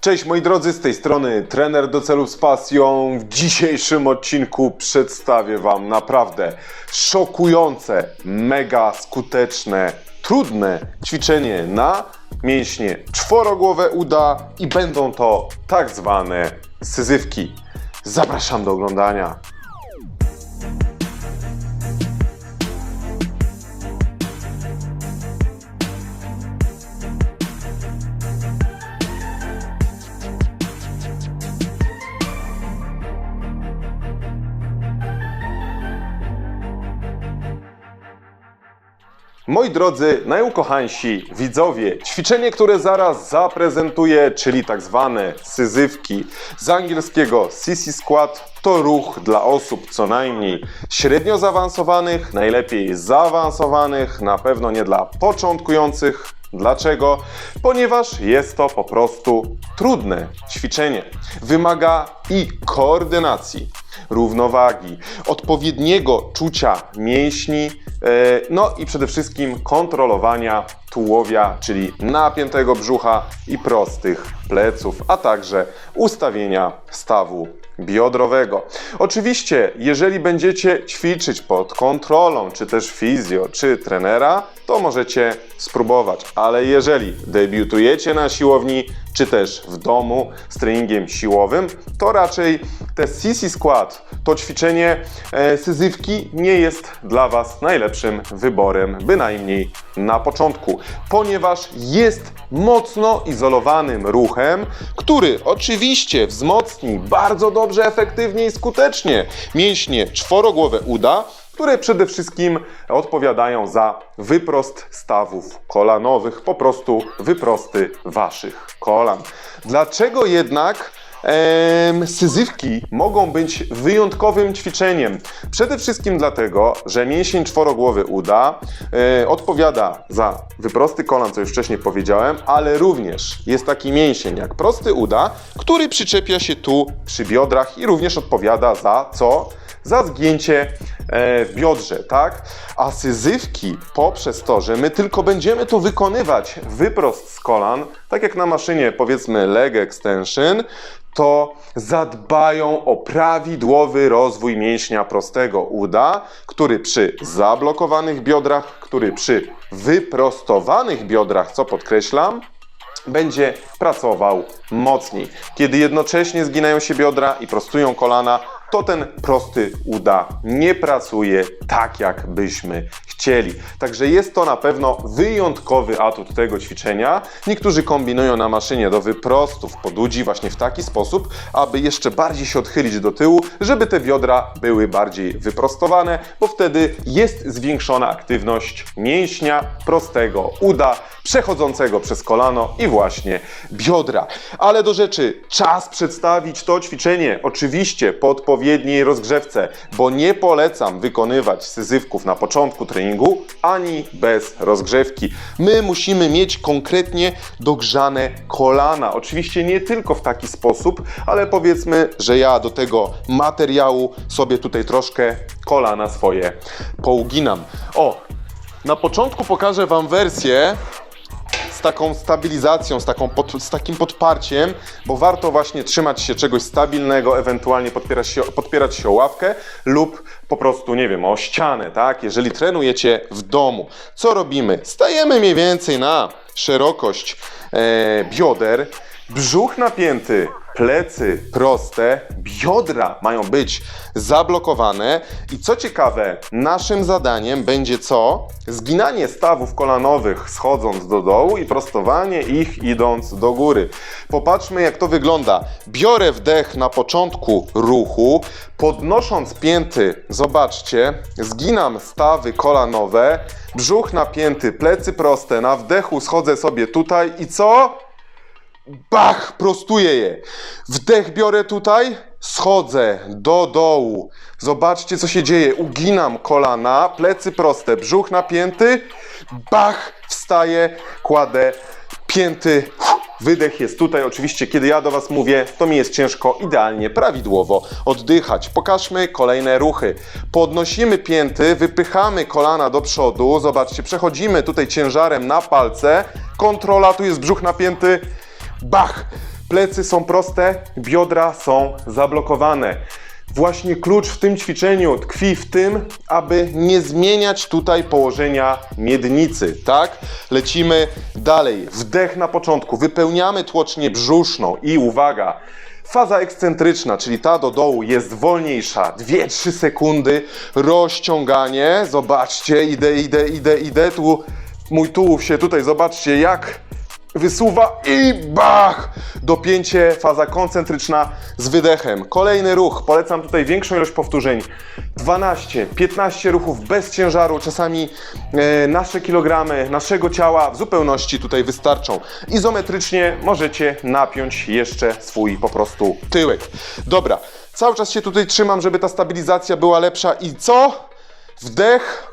Cześć moi drodzy, z tej strony trener do celów z pasją. W dzisiejszym odcinku przedstawię Wam naprawdę szokujące, mega skuteczne, trudne ćwiczenie na mięśnie czworogłowe uda i będą to tak zwane syzywki. Zapraszam do oglądania. Moi drodzy, najukochańsi widzowie, ćwiczenie, które zaraz zaprezentuję, czyli tak zwane syzywki z angielskiego sissy squat, to ruch dla osób co najmniej średnio zaawansowanych, najlepiej zaawansowanych, na pewno nie dla początkujących. Dlaczego? Ponieważ jest to po prostu trudne ćwiczenie. Wymaga i koordynacji, równowagi, odpowiedniego czucia mięśni, e, no i przede wszystkim kontrolowania tułowia, czyli napiętego brzucha i prostych pleców, a także ustawienia stawu biodrowego. Oczywiście, jeżeli będziecie ćwiczyć pod kontrolą, czy też fizjo, czy trenera, to możecie spróbować, ale jeżeli debiutujecie na siłowni, czy też w domu z treningiem siłowym, to raczej te sissy squat, to ćwiczenie e, syzywki nie jest dla Was najlepszym wyborem, bynajmniej na początku, ponieważ jest mocno izolowanym ruchem, który oczywiście wzmocni bardzo dobrze, efektywnie i skutecznie mięśnie czworogłowe uda, które przede wszystkim odpowiadają za wyprost stawów kolanowych, po prostu wyprosty waszych kolan. Dlaczego jednak em, syzywki mogą być wyjątkowym ćwiczeniem? Przede wszystkim dlatego, że mięsień czworogłowy uda e, odpowiada za wyprosty kolan, co już wcześniej powiedziałem, ale również jest taki mięsień jak prosty uda, który przyczepia się tu przy biodrach i również odpowiada za co? Za zgięcie e, w biodrze, tak? A syzywki poprzez to, że my tylko będziemy to wykonywać wyprost z kolan, tak jak na maszynie powiedzmy leg extension, to zadbają o prawidłowy rozwój mięśnia prostego uda, który przy zablokowanych biodrach, który przy wyprostowanych biodrach, co podkreślam, będzie pracował mocniej. Kiedy jednocześnie zginają się biodra i prostują kolana, to ten prosty uda nie pracuje tak, jak byśmy chcieli. Także jest to na pewno wyjątkowy atut tego ćwiczenia. Niektórzy kombinują na maszynie do wyprostów podudzi właśnie w taki sposób, aby jeszcze bardziej się odchylić do tyłu, żeby te biodra były bardziej wyprostowane, bo wtedy jest zwiększona aktywność mięśnia prostego uda, przechodzącego przez kolano i właśnie biodra. Ale do rzeczy, czas przedstawić to ćwiczenie, oczywiście po odpowiedniej rozgrzewce, bo nie polecam wykonywać syzywków na początku treningu, ani bez rozgrzewki. My musimy mieć konkretnie dogrzane kolana. Oczywiście nie tylko w taki sposób, ale powiedzmy, że ja do tego materiału sobie tutaj troszkę kolana swoje pouginam. O, na początku pokażę Wam wersję z taką stabilizacją, z, taką pod, z takim podparciem, bo warto właśnie trzymać się czegoś stabilnego, ewentualnie podpierać się, podpierać się o ławkę lub po prostu, nie wiem, o ścianę, tak? Jeżeli trenujecie w domu. Co robimy? Stajemy mniej więcej na szerokość e, bioder, brzuch napięty, plecy proste, biodra mają być zablokowane i co ciekawe, naszym zadaniem będzie co? Zginanie stawów kolanowych schodząc do dołu i prostowanie ich idąc do góry. Popatrzmy jak to wygląda. Biorę wdech na początku ruchu, podnosząc pięty, zobaczcie, zginam stawy kolanowe, brzuch napięty, plecy proste, na wdechu schodzę sobie tutaj i co? Bach! Prostuję je. Wdech biorę tutaj, schodzę do dołu. Zobaczcie, co się dzieje. Uginam kolana, plecy proste, brzuch napięty. Bach! Wstaję, kładę pięty. Wydech jest tutaj. Oczywiście, kiedy ja do Was mówię, to mi jest ciężko idealnie, prawidłowo oddychać. Pokażmy kolejne ruchy. Podnosimy pięty, wypychamy kolana do przodu. Zobaczcie, przechodzimy tutaj ciężarem na palce. Kontrola, tu jest brzuch napięty. Bach! Plecy są proste, biodra są zablokowane. Właśnie klucz w tym ćwiczeniu tkwi w tym, aby nie zmieniać tutaj położenia miednicy, tak? Lecimy dalej. Wdech na początku, wypełniamy tłocznię brzuszną i uwaga, faza ekscentryczna, czyli ta do dołu jest wolniejsza, 2-3 sekundy, rozciąganie, zobaczcie, idę, idę, idę, idę, tu mój tułów się tutaj, zobaczcie jak wysuwa i bach! Dopięcie, faza koncentryczna z wydechem. Kolejny ruch, polecam tutaj większą ilość powtórzeń. 12, 15 ruchów bez ciężaru, czasami e, nasze kilogramy, naszego ciała w zupełności tutaj wystarczą. Izometrycznie możecie napiąć jeszcze swój po prostu tyłek. Dobra, cały czas się tutaj trzymam, żeby ta stabilizacja była lepsza i co? Wdech,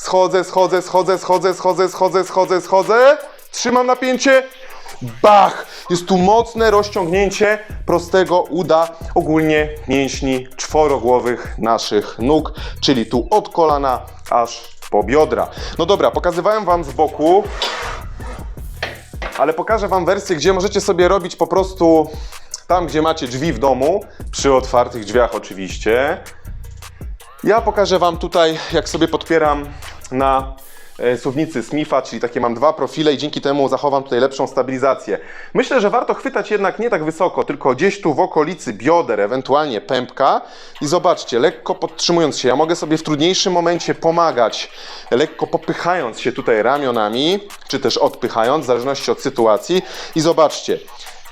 Schodzę, schodzę, schodzę, schodzę, schodzę, schodzę, schodzę, schodzę. Trzymam napięcie. Bach! Jest tu mocne rozciągnięcie prostego uda, ogólnie mięśni czworogłowych naszych nóg, czyli tu od kolana aż po biodra. No dobra, pokazywałem Wam z boku, ale pokażę Wam wersję, gdzie możecie sobie robić po prostu tam, gdzie macie drzwi w domu, przy otwartych drzwiach oczywiście. Ja pokażę Wam tutaj, jak sobie podpieram na suwnicy Smitha, czyli takie mam dwa profile i dzięki temu zachowam tutaj lepszą stabilizację. Myślę, że warto chwytać jednak nie tak wysoko, tylko gdzieś tu w okolicy bioder, ewentualnie pępka i zobaczcie, lekko podtrzymując się, ja mogę sobie w trudniejszym momencie pomagać, lekko popychając się tutaj ramionami, czy też odpychając, w zależności od sytuacji i zobaczcie,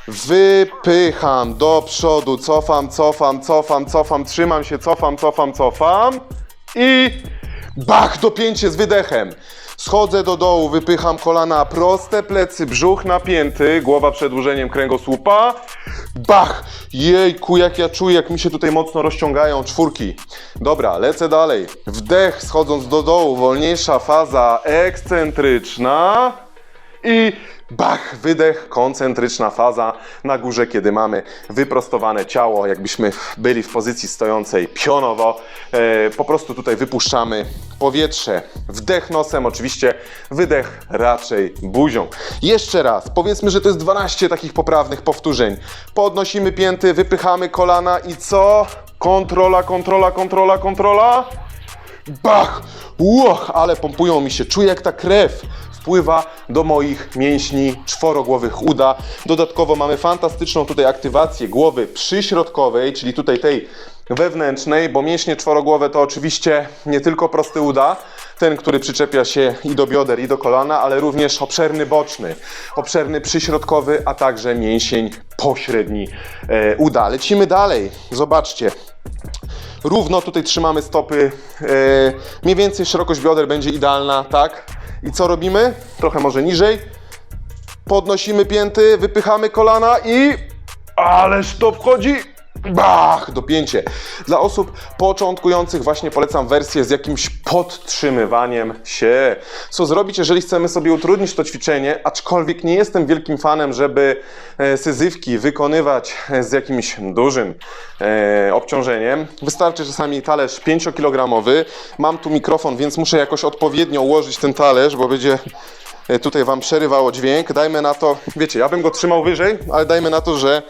Wypycham do przodu, cofam, cofam, cofam, cofam, trzymam się, cofam, cofam, cofam i bach, dopięcie z wydechem. Schodzę do dołu, wypycham kolana, proste plecy, brzuch napięty, głowa przedłużeniem kręgosłupa. Bach! Jejku, jak ja czuję, jak mi się tutaj mocno rozciągają czwórki. Dobra, lecę dalej. Wdech, schodząc do dołu, wolniejsza faza ekscentryczna. I bach, wydech, koncentryczna faza na górze, kiedy mamy wyprostowane ciało, jakbyśmy byli w pozycji stojącej pionowo. E, po prostu tutaj wypuszczamy powietrze. Wdech nosem, oczywiście, wydech raczej buzią. Jeszcze raz, powiedzmy, że to jest 12 takich poprawnych powtórzeń. Podnosimy pięty, wypychamy kolana i co? Kontrola, kontrola, kontrola, kontrola. Bach! Łoch, ale pompują mi się. Czuję, jak ta krew wpływa do moich mięśni czworogłowych uda. Dodatkowo mamy fantastyczną tutaj aktywację głowy przyśrodkowej, czyli tutaj tej wewnętrznej, bo mięśnie czworogłowe to oczywiście nie tylko prosty uda, ten, który przyczepia się i do bioder, i do kolana, ale również obszerny boczny, obszerny przyśrodkowy, a także mięsień pośredni e, uda. Lecimy dalej. Zobaczcie. Równo tutaj trzymamy stopy. E, mniej więcej szerokość bioder będzie idealna, tak? I co robimy? Trochę może niżej. Podnosimy pięty, wypychamy kolana i... Ależ to wchodzi! Bach! Dopięcie. Dla osób początkujących właśnie polecam wersję z jakimś podtrzymywaniem się. Co zrobić, jeżeli chcemy sobie utrudnić to ćwiczenie, aczkolwiek nie jestem wielkim fanem, żeby e, syzywki wykonywać e, z jakimś dużym e, obciążeniem. Wystarczy czasami talerz 5-kilogramowy. Mam tu mikrofon, więc muszę jakoś odpowiednio ułożyć ten talerz, bo będzie e, tutaj Wam przerywało dźwięk. Dajmy na to, wiecie, ja bym go trzymał wyżej, ale dajmy na to, że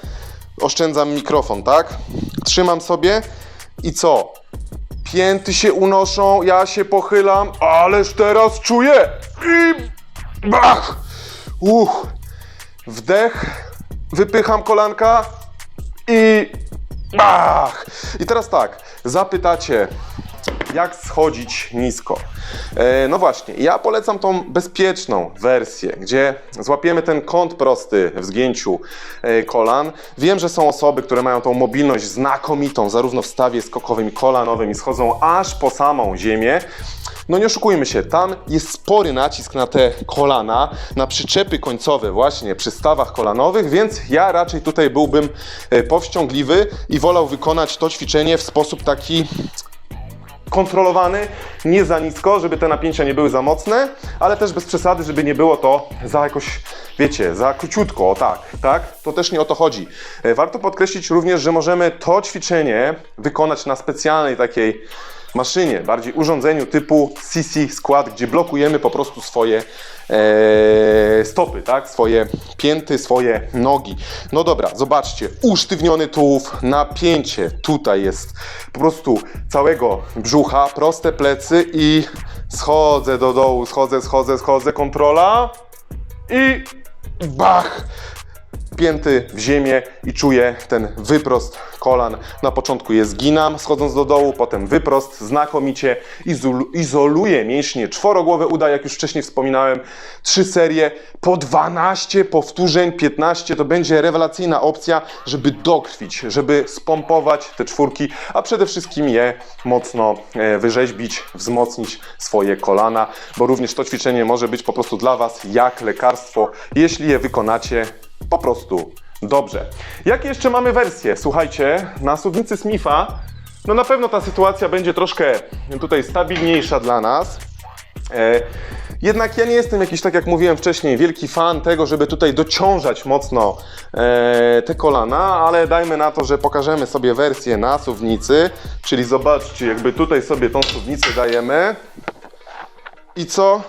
oszczędzam mikrofon, tak? Trzymam sobie i co? Pięty się unoszą, ja się pochylam, ależ teraz czuję i bach! Uch! Wdech, wypycham kolanka i bach! I teraz tak, zapytacie, jak schodzić nisko. E, no właśnie, ja polecam tą bezpieczną wersję, gdzie złapiemy ten kąt prosty w zgięciu e, kolan. Wiem, że są osoby, które mają tą mobilność znakomitą, zarówno w stawie skokowym i kolanowym i schodzą aż po samą ziemię. No nie oszukujmy się, tam jest spory nacisk na te kolana, na przyczepy końcowe właśnie przy stawach kolanowych, więc ja raczej tutaj byłbym e, powściągliwy i wolał wykonać to ćwiczenie w sposób taki kontrolowany, nie za nisko, żeby te napięcia nie były za mocne, ale też bez przesady, żeby nie było to za jakoś, wiecie, za króciutko, o tak, tak? To też nie o to chodzi. E, Warto podkreślić również, że możemy to ćwiczenie wykonać na specjalnej takiej maszynie, bardziej urządzeniu typu CC Squat, gdzie blokujemy po prostu swoje e, stopy, tak? Swoje pięty, swoje nogi. No dobra, zobaczcie, usztywniony tułów, napięcie tutaj jest po prostu całego brzucha, proste plecy i schodzę do dołu, schodzę, schodzę, schodzę, kontrola i bach! Pięty w ziemię i czuję ten wyprost kolan. Na początku je zginam, schodząc do dołu, potem wyprost, znakomicie izolu- izoluję mięśnie czworogłowe uda, jak już wcześniej wspominałem, trzy serie po 12 powtórzeń, 15 to będzie rewelacyjna opcja, żeby dokrwić, żeby spompować te czwórki, a przede wszystkim je mocno e, wyrzeźbić, wzmocnić swoje kolana, bo również to ćwiczenie może być po prostu dla Was jak lekarstwo, jeśli je wykonacie po prostu dobrze. Jakie jeszcze mamy wersje? Słuchajcie, na suwnicy Smitha, no na pewno ta sytuacja będzie troszkę tutaj stabilniejsza dla nas. E, jednak ja nie jestem jakiś, tak jak mówiłem wcześniej, wielki fan tego, żeby tutaj dociążać mocno e, te kolana, ale dajmy na to, że pokażemy sobie wersję na suwnicy, czyli zobaczcie, jakby tutaj sobie tą suwnicę dajemy i co?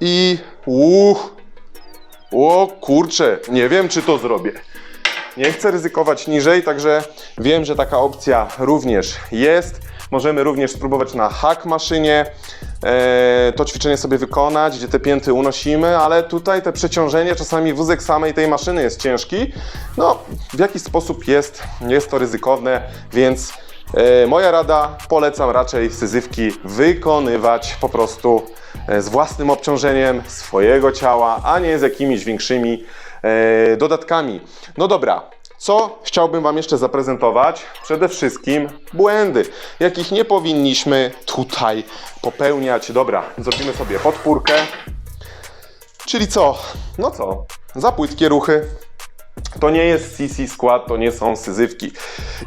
I uch, o kurczę, nie wiem czy to zrobię. Nie chcę ryzykować niżej, także wiem, że taka opcja również jest. Możemy również spróbować na hack maszynie e, to ćwiczenie sobie wykonać, gdzie te pięty unosimy, ale tutaj te przeciążenie, czasami wózek samej tej maszyny jest ciężki. No, w jakiś sposób jest, jest to ryzykowne, więc moja rada, polecam raczej syzywki wykonywać po prostu e, z własnym obciążeniem swojego ciała, a nie z jakimiś większymi e, dodatkami. No dobra, co chciałbym Wam jeszcze zaprezentować? Przede wszystkim błędy, jakich nie powinniśmy tutaj popełniać. Dobra, zrobimy sobie podpórkę. Czyli co? No co? Za płytkie ruchy. To nie jest CC skład, to nie są syzywki.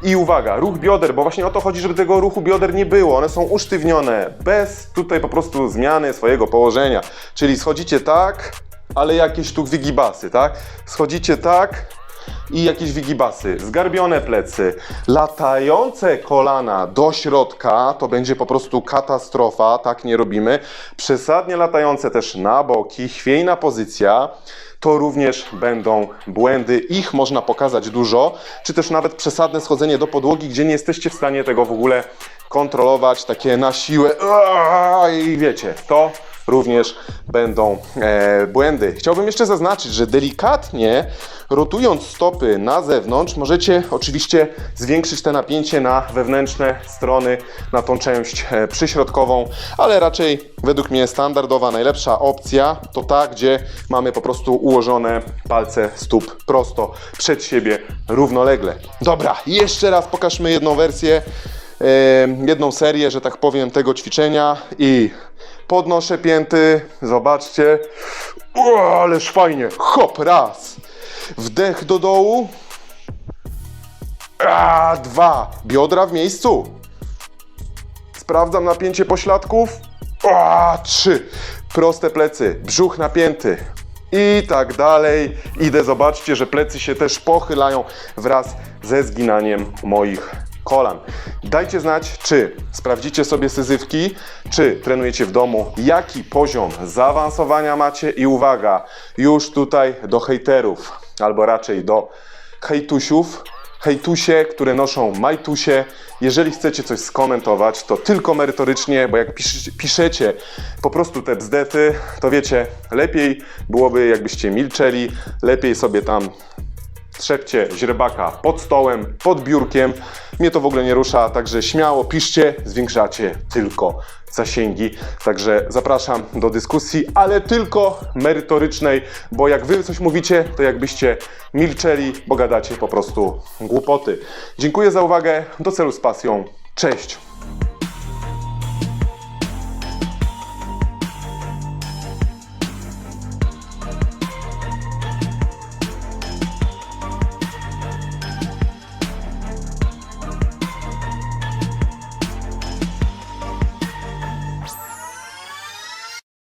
I uwaga, ruch bioder, bo właśnie o to chodzi, żeby tego ruchu bioder nie było. One są usztywnione, bez tutaj po prostu zmiany swojego położenia. Czyli schodzicie tak, ale jakieś tu wygibasy, tak? Schodzicie tak, i jakieś wigibasy, zgarbione plecy, latające kolana do środka, to będzie po prostu katastrofa, tak nie robimy. Przesadnie latające też na boki, chwiejna pozycja, to również będą błędy. Ich można pokazać dużo, czy też nawet przesadne schodzenie do podłogi, gdzie nie jesteście w stanie tego w ogóle kontrolować, takie na siłę. I wiecie, to również będą e, błędy. Chciałbym jeszcze zaznaczyć, że delikatnie rotując stopy na zewnątrz, możecie oczywiście zwiększyć te napięcie na wewnętrzne strony, na tą część e, przyśrodkową, ale raczej według mnie standardowa, najlepsza opcja to ta, gdzie mamy po prostu ułożone palce stóp prosto przed siebie, równolegle. Dobra, jeszcze raz pokażmy jedną wersję e, jedną serię, że tak powiem, tego ćwiczenia i podnoszę pięty, zobaczcie, o, ależ fajnie, hop, raz, wdech do dołu, a, dwa, biodra w miejscu, sprawdzam napięcie pośladków, a, trzy, proste plecy, brzuch napięty, i tak dalej. Idę, zobaczcie, że plecy się też pochylają wraz ze zginaniem moich kolan. Dajcie znać, czy sprawdzicie sobie syzywki, czy trenujecie w domu, jaki poziom zaawansowania macie i uwaga, już tutaj do hejterów, albo raczej do hejtusiów, hejtusie, które noszą majtusie. Jeżeli chcecie coś skomentować, to tylko merytorycznie, bo jak pisz, piszecie po prostu te bzdety, to wiecie, lepiej byłoby jakbyście milczeli, lepiej sobie tam trzepcie źrebaka pod stołem, pod biurkiem. Mnie to w ogóle nie rusza, także śmiało piszcie, zwiększacie tylko zasięgi. Także zapraszam do dyskusji, ale tylko merytorycznej, bo jak wy coś mówicie, to jakbyście milczeli, bo gadacie po prostu głupoty. Dziękuję za uwagę, do celu z pasją. Cześć!